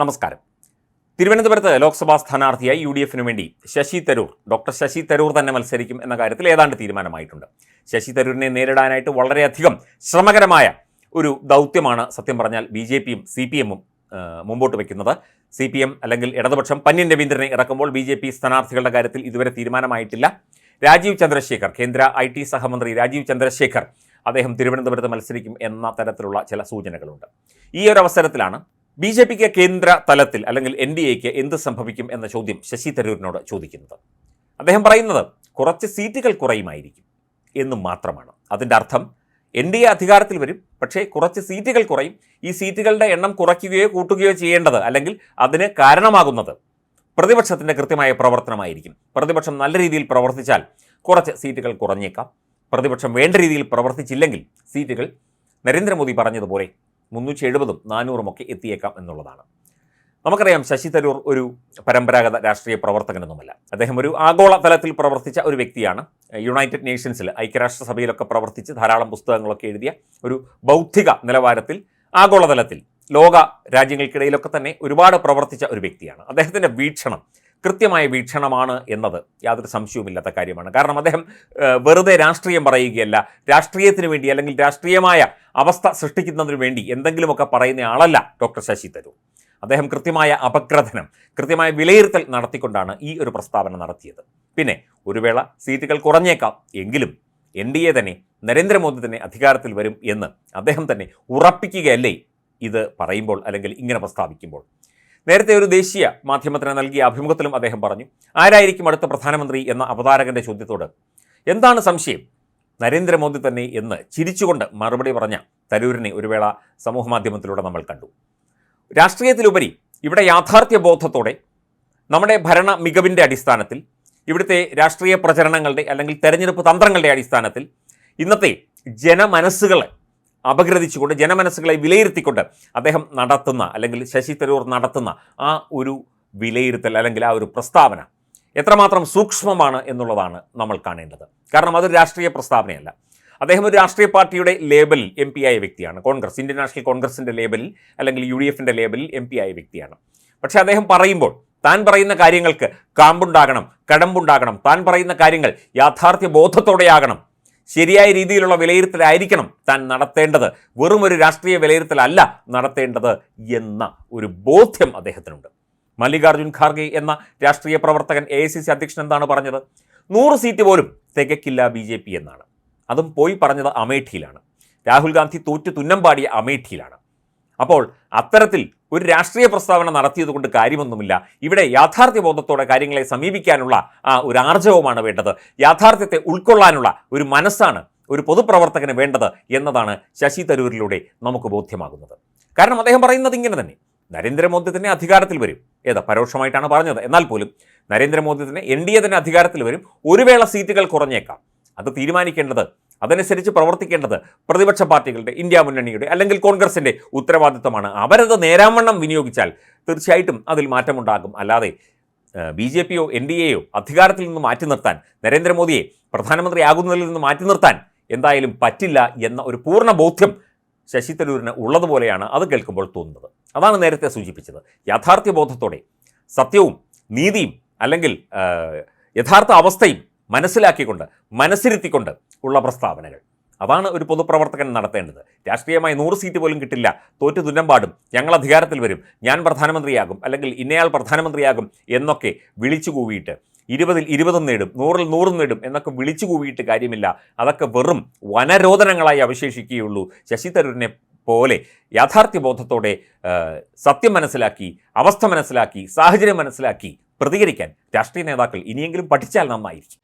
നമസ്കാരം. തിരുവനന്തപുരത്ത് ലോക്സഭാ സ്ഥാനാർത്ഥിയായി യു ഡി എഫിനു വേണ്ടി ശശി തരൂർ ഡോക്ടർ ശശി തരൂർ തന്നെ മത്സരിക്കും എന്ന കാര്യത്തിൽ ഏതാണ്ട് തീരുമാനമായിട്ടുണ്ട്. ശശി തരൂരിനെ നേരിടാനായിട്ട് വളരെയധികം ശ്രമകരമായ ഒരു ദൗത്യമാണ് സത്യം പറഞ്ഞാൽ ബി ജെ പിയും സി പി എമ്മും മുമ്പോട്ട് വയ്ക്കുന്നത് സി പി എം അല്ലെങ്കിൽ ഇടതുപക്ഷം പന്യൻ രവീന്ദ്രനെ ഇറക്കുമ്പോൾ ബി ജെ പി സ്ഥാനാർത്ഥികളുടെ കാര്യത്തിൽ ഇതുവരെ തീരുമാനമായിട്ടില്ല. രാജീവ് ചന്ദ്രശേഖർ കേന്ദ്ര ഐ ടി സഹമന്ത്രി രാജീവ് ചന്ദ്രശേഖർ അദ്ദേഹം തിരുവനന്തപുരത്ത് മത്സരിക്കും എന്ന തരത്തിലുള്ള ചില സൂചനകളുണ്ട്. ഈ ഒരു അവസരത്തിലാണ് ബി ജെ പിക്ക് കേന്ദ്ര തലത്തിൽ അല്ലെങ്കിൽ എൻ ഡി എക്ക് എന്ത് സംഭവിക്കും എന്ന ചോദ്യം ശശി തരൂരിനോട് ചോദിക്കുന്നത്. അദ്ദേഹം പറയുന്നത് കുറച്ച് സീറ്റുകൾ കുറയുമായിരിക്കും എന്നും മാത്രമാണ്. അതിന്റെ അർത്ഥം എൻ ഡി എ അധികാരത്തിൽ വരും പക്ഷേ കുറച്ച് സീറ്റുകൾ കുറയും. ഈ സീറ്റുകളുടെ എണ്ണം കുറയ്ക്കുകയോ കൂട്ടുകയോ ചെയ്യേണ്ടത് അല്ലെങ്കിൽ അതിന് കാരണമാകുന്നത് പ്രതിപക്ഷത്തിന്റെ കൃത്യമായ പ്രവർത്തനമായിരിക്കും. പ്രതിപക്ഷം നല്ല രീതിയിൽ പ്രവർത്തിച്ചാൽ കുറച്ച് സീറ്റുകൾ കുറഞ്ഞേക്കാം. പ്രതിപക്ഷം വേണ്ട രീതിയിൽ പ്രവർത്തിച്ചില്ലെങ്കിൽ സീറ്റുകൾ നരേന്ദ്രമോദി പറഞ്ഞതുപോലെ മുന്നൂറ്റി എഴുപതും നാനൂറും ഒക്കെ എത്തിയേക്കാം എന്നുള്ളതാണ്. നമുക്കറിയാം ശശി തരൂർ ഒരു പരമ്പരാഗത രാഷ്ട്രീയ പ്രവർത്തകനൊന്നുമല്ല. അദ്ദേഹം ഒരു ആഗോള തലത്തിൽ പ്രവർത്തിച്ച ഒരു വ്യക്തിയാണ്. യുണൈറ്റഡ് നേഷൻസിൽ ഐക്യരാഷ്ട്രസഭയിലൊക്കെ പ്രവർത്തിച്ച് ധാരാളം പുസ്തകങ്ങളൊക്കെ എഴുതിയ ഒരു ബൗദ്ധിക നിലവാരത്തിൽ ആഗോളതലത്തിൽ ലോക രാജ്യങ്ങൾക്കിടയിലൊക്കെ തന്നെ ഒരുപാട് പ്രവർത്തിച്ച ഒരു വ്യക്തിയാണ്. അദ്ദേഹത്തിന്റെ വീക്ഷണം കൃത്യമായ വീക്ഷണമാണ് എന്നത് യാതൊരു സംശയവുമില്ലാത്ത കാര്യമാണ്. കാരണം അദ്ദേഹം വെറുതെ രാഷ്ട്രീയം പറയുകയല്ല. രാഷ്ട്രീയത്തിന് വേണ്ടി അല്ലെങ്കിൽ രാഷ്ട്രീയമായ അവസ്ഥ സൃഷ്ടിക്കുന്നതിന് വേണ്ടി എന്തെങ്കിലുമൊക്കെ പറയുന്ന ആളല്ല ഡോക്ടർ ശശി തരൂർ. അദ്ദേഹം കൃത്യമായ അപഗ്രഥനം കൃത്യമായ വിലയിരുത്തൽ നടത്തിക്കൊണ്ടാണ് ഈ ഒരു പ്രസ്താവന നടത്തിയത്. പിന്നെ ഒരു വേള സീറ്റുകൾ കുറഞ്ഞേക്കാം. എങ്കിലും എൻ ഡി എ തന്നെ നരേന്ദ്രമോദി തന്നെ അധികാരത്തിൽ വരും എന്ന് അദ്ദേഹം തന്നെ ഉറപ്പിക്കുകയല്ലേ? ഇത് പറയുമ്പോൾ അല്ലെങ്കിൽ ഇങ്ങനെ പ്രസ്താവിക്കുമ്പോൾ. നേരത്തെ ഒരു ദേശീയ മാധ്യമത്തിന് നൽകിയ അഭിമുഖത്തിലും അദ്ദേഹം പറഞ്ഞു ആരായിരിക്കും അടുത്ത പ്രധാനമന്ത്രി എന്ന അവതാരകന്റെ ചോദ്യത്തോട്? എന്താണ് സംശയം? നരേന്ദ്രമോദി തന്നെ എന്ന് ചിരിച്ചുകൊണ്ട് മറുപടി പറഞ്ഞ തരൂരിനെ ഒരു വേള സമൂഹമാധ്യമത്തിലൂടെ നമ്മൾ കണ്ടു. രാഷ്ട്രീയത്തിലുപരി ഇവിടെ യാഥാർത്ഥ്യ ബോധത്തോടെ നമ്മുടെ ഭരണ മികവിന്റെ അടിസ്ഥാനത്തിൽ ഇവിടുത്തെ രാഷ്ട്രീയ പ്രചരണങ്ങളുടെ അല്ലെങ്കിൽ തെരഞ്ഞെടുപ്പ് തന്ത്രങ്ങളുടെ അടിസ്ഥാനത്തിൽ ഇന്നത്തെ ജനമനസ്സുകളെ അപഗ്രഥിച്ചുകൊണ്ട് ജനമനസ്സുകളെ വിലയിരുത്തിക്കൊണ്ട് അദ്ദേഹം നടത്തുന്ന അല്ലെങ്കിൽ ശശി തരൂർ നടത്തുന്ന ആ ഒരു വിലയിരുത്തൽ അല്ലെങ്കിൽ ആ ഒരു പ്രസ്താവന എത്രമാത്രം സൂക്ഷ്മമാണ് എന്നുള്ളതാണ് നമ്മൾ കാണേണ്ടത്. കാരണം അതൊരു രാഷ്ട്രീയ പ്രസ്താവനയല്ല. അദ്ദേഹം ഒരു രാഷ്ട്രീയ പാർട്ടിയുടെ ലേബലിൽ എം പി ആയ വ്യക്തിയാണ്. കോൺഗ്രസ് ഇന്ത്യൻ നാഷണൽ കോൺഗ്രസിന്റെ ലേബലിൽ അല്ലെങ്കിൽ യു ഡി എഫിന്റെ ലേബലിൽ എം പി ആയ വ്യക്തിയാണ്. പക്ഷേ അദ്ദേഹം പറയുമ്പോൾ താൻ പറയുന്ന കാര്യങ്ങൾക്ക് കാമ്പുണ്ടാകണം കടമ്പുണ്ടാകണം താൻ പറയുന്ന കാര്യങ്ങൾ യാഥാർത്ഥ്യ ബോധത്തോടെയാകണം ശരിയായ രീതിയിലുള്ള വിലയിരുത്തലായിരിക്കണം താൻ നടത്തേണ്ടത്. വെറും ഒരു രാഷ്ട്രീയ വിലയിരുത്തലല്ല നടത്തേണ്ടത് എന്ന ഒരു ബോധ്യം അദ്ദേഹത്തിനുണ്ട്. മല്ലികാർജുൻ ഖാർഗെ എന്ന രാഷ്ട്രീയ പ്രവർത്തകൻ എ അധ്യക്ഷൻ എന്താണ് പറഞ്ഞത്? നൂറ് സീറ്റ് പോലും തികക്കില്ല ബി ജെ പി എന്നാണ്. അതും പോയി പറഞ്ഞത് അമേഠിയിലാണ്. രാഹുൽ ഗാന്ധി തോറ്റു തുന്നം പാടിയ അമേഠിയിലാണ്. അപ്പോൾ അത്തരത്തിൽ ഒരു രാഷ്ട്രീയ പ്രസ്താവന നടത്തിയത് കൊണ്ട് കാര്യമൊന്നുമില്ല. ഇവിടെ യാഥാർത്ഥ്യബോധത്തോടെ കാര്യങ്ങളെ സമീപിക്കാനുള്ള ഒരു ആർജവമാണ് വേണ്ടത്. യാഥാർത്ഥ്യത്തെ ഉൾക്കൊള്ളാനുള്ള ഒരു മനസ്സാണ് ഒരു പൊതുപ്രവർത്തകന് വേണ്ടത് എന്നതാണ് ശശി തരൂരിലൂടെ നമുക്ക് ബോധ്യമാകുന്നത്. കാരണം അദ്ദേഹം പറയുന്നത് ഇങ്ങനെ തന്നെ. നരേന്ദ്രമോദി തന്നെ അധികാരത്തിൽ വരും. ഏതാ പരോക്ഷമായിട്ടാണ് പറഞ്ഞത്. എന്നാൽ പോലും നരേന്ദ്രമോദി തന്നെ എൻ ഡി എ തന്നെ അധികാരത്തിൽ വരും. ഒരു വേള സീറ്റുകൾ കുറഞ്ഞേക്കാം. അത് തീരുമാനിക്കേണ്ടത് അതനുസരിച്ച് പ്രവർത്തിക്കേണ്ടത് പ്രതിപക്ഷ പാർട്ടികളുടെ ഇന്ത്യ മുന്നണിയുടെ അല്ലെങ്കിൽ കോൺഗ്രസിന്റെ ഉത്തരവാദിത്തമാണ് അവരത് നേരാവണ്ണം വിനിയോഗിച്ചാൽ തീർച്ചയായിട്ടും അതിൽ മാറ്റമുണ്ടാകും. അല്ലാതെ ബി ജെ പിയോ എൻ ഡി എയോ അധികാരത്തിൽ നിന്ന് മാറ്റി നിർത്താൻ നരേന്ദ്രമോദിയെ പ്രധാനമന്ത്രിയാകുന്നതിൽ നിന്ന് മാറ്റി നിർത്താൻ എന്തായാലും പറ്റില്ല എന്ന ഒരു പൂർണ ബോധ്യം ശശി തരൂരിന് ഉള്ളതുപോലെയാണ് അത് കേൾക്കുമ്പോൾ തോന്നുന്നത്. അതാണ് നേരത്തെ സൂചിപ്പിച്ചത്. യാഥാർത്ഥ്യബോധത്തോടെ സത്യവും നീതിയും അല്ലെങ്കിൽ യഥാർത്ഥ അവസ്ഥയും മനസ്സിലാക്കിക്കൊണ്ട് മനസ്സിരുത്തിക്കൊണ്ട് ഉള്ള പ്രസ്താവനകൾ. അതാണ് ഒരു പൊതുപ്രവർത്തകൻ നടത്തേണ്ടത്. രാഷ്ട്രീയമായി നൂറ് സീറ്റ് പോലും കിട്ടില്ല. തോറ്റു തുന്നം പാടും. ഞങ്ങൾ അധികാരത്തിൽ വരും. ഞാൻ പ്രധാനമന്ത്രിയാകും അല്ലെങ്കിൽ ഇന്നയാൾ പ്രധാനമന്ത്രിയാകും എന്നൊക്കെ വിളിച്ചു കൂവിയിട്ട് ഇരുപതിൽ ഇരുപതും നേടും നൂറിൽ നൂറും നേടും എന്നൊക്കെ വിളിച്ചു കൂവിയിട്ട് കാര്യമില്ല. അതൊക്കെ വെറും വനരോധനങ്ങളായി അവശേഷിക്കുകയുള്ളൂ. ശശി തരൂരിനെ പോലെ യാഥാർത്ഥ്യബോധത്തോടെ സത്യം മനസ്സിലാക്കി അവസ്ഥ മനസ്സിലാക്കി സാഹചര്യം മനസ്സിലാക്കി പ്രതികരിക്കാൻ രാഷ്ട്രീയ നേതാക്കൾ ഇനിയെങ്കിലും പഠിച്ചാൽ നന്നായിരിക്കും